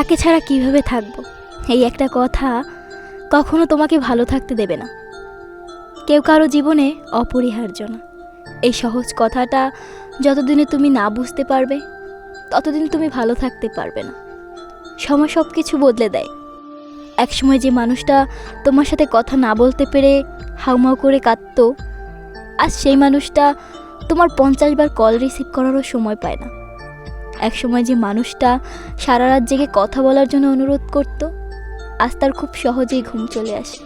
তাকে ছাড়া কীভাবে থাকব? এই একটা কথা কখনো তোমাকে ভালো থাকতে দেবে না। কেউ কারও জীবনে অপরিহার্য না। এই সহজ কথাটা যতদিনে তুমি না বুঝতে পারবে, ততদিন তুমি ভালো থাকতে পারবে না। সময় সব কিছু বদলে দেয়। একসময় যে মানুষটা তোমার সাথে কথা না বলতে পেরে হাউমাউ করে কাঁদতো, আজ সেই মানুষটা তোমার পঞ্চাশ বার কল রিসিভ করারও সময় পায় না। একসময় যে মানুষটা সারা রাত জেগে কথা বলার জন্য অনুরোধ করত, আজ তার খুব সহজেই ঘুম চলে আসে।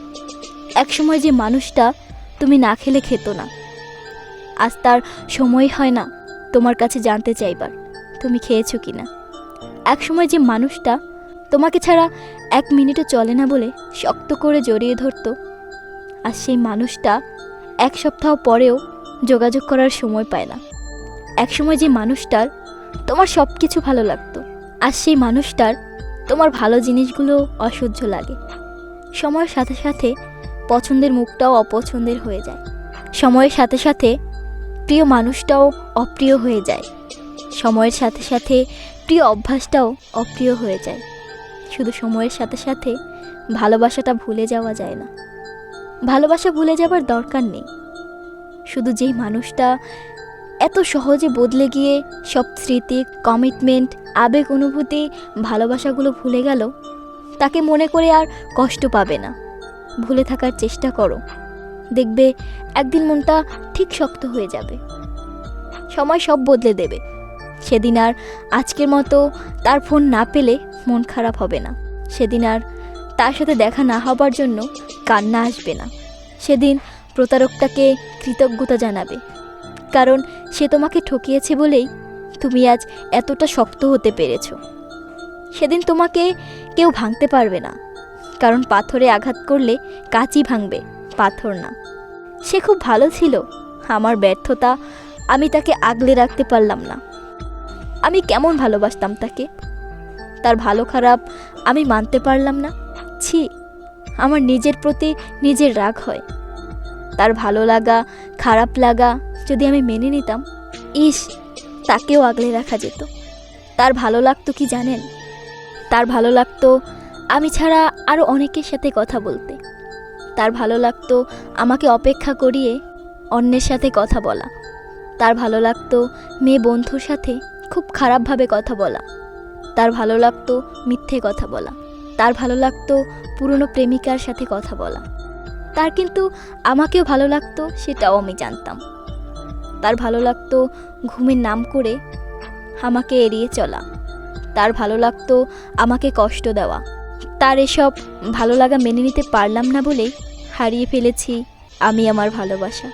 একসময় যে মানুষটা, তুমি না খেলে খেত না। আজ তার সময় হয় না তোমার কাছে জানতে চাইবার। তুমি খেয়েছো কি না? একসময় যে মানুষটা, তোমাকে ছাড়া এক মিনিটও চলে না বলে শক্ত করে জড়িয়ে ধরতো আর সেই মানুষটা এক সপ্তাহ পরেও যোগাযোগ করার সময় পায় না। একসময় যে মানুষটার তোমার সব কিছু ভালো লাগতো। আর সেই মানুষটার তোমার ভালো জিনিসগুলো অসহ্য লাগে। সময়ের সাথে সাথে পছন্দের মুখটাও অপছন্দের হয়ে যায়। সময়ের সাথে সাথে প্রিয় মানুষটাও অপ্রিয় হয়ে যায়। সময়ের সাথে সাথে প্রিয় অভ্যাসটাও অপ্রিয় হয়ে যায়। শুধু সময়ের সাথে সাথে ভালোবাসাটা ভুলে যাওয়া যায় না। ভালোবাসা ভুলে যাবার দরকার নেই। শুধু যেই মানুষটা এত সহজে বদলে গিয়ে সব স্মৃতি কমিটমেন্ট আবেগ, অনুভূতি, ভালোবাসাগুলো ভুলে গেল, তাকে মনে করে আর কষ্ট পাবে না। ভুলে থাকার চেষ্টা করো। দেখবে একদিন মনটা ঠিক শক্ত হয়ে যাবে। সময় সব বদলে দেবে। সেদিন আর আজকের মতো তার ফোন না পেলে মন খারাপ হবে না। সেদিন আর তার সাথে দেখা না হবার জন্য কান্না আসবে না। সেদিন প্রতারকটাকে কৃতজ্ঞতা জানাবে। কারণ সে তোমাকে ঠকিয়েছে বলেই তুমি আজ এতটা শক্ত হতে পেরেছ। সেদিন তোমাকে কেউ ভাঙতে পারবে না, কারণ পাথরে আঘাত করলে কাঁচই ভাঙবে, পাথর না। সে খুব ভালো ছিল, আমার ব্যর্থতা আমি তাকে আগলে রাখতে পারলাম না। আমি কেমন ভালোবাসতাম তাকে? তার ভালো খারাপ আমি মানতে পারলাম না। ছি, আমার নিজের প্রতি নিজের রাগ হয়। তার ভালো লাগা, খারাপ লাগা যদি আমি মেনে নিতাম, ইস, তাকেও আগলে রাখা যেত। তার ভালো লাগতো কি জানেন? তার ভালো লাগতো আমি ছাড়া আরও অনেকের সাথে কথা বলতে। তার ভালো লাগতো আমাকে অপেক্ষা করিয়ে অন্যের সাথে কথা বলা। তার ভালো লাগতো মেয়ে বন্ধুর সাথে খুব খারাপভাবে কথা বলা। তার ভালো লাগতো মিথ্যে কথা বলা। তার ভালো লাগতো পুরনো প্রেমিকার সাথে কথা বলা। তার কিন্তু আমাকেও ভালো লাগতো, সেটাও আমি জানতাম। তার ভালো লাগতো ঘুমের নাম করে আমাকে এড়িয়ে চলা। তার ভালো লাগতো আমাকে কষ্ট দেওয়া। তার এসব ভালো লাগা মেনে নিতে পারলাম না বলে হারিয়ে ফেলেছি আমি আমার ভালোবাসা।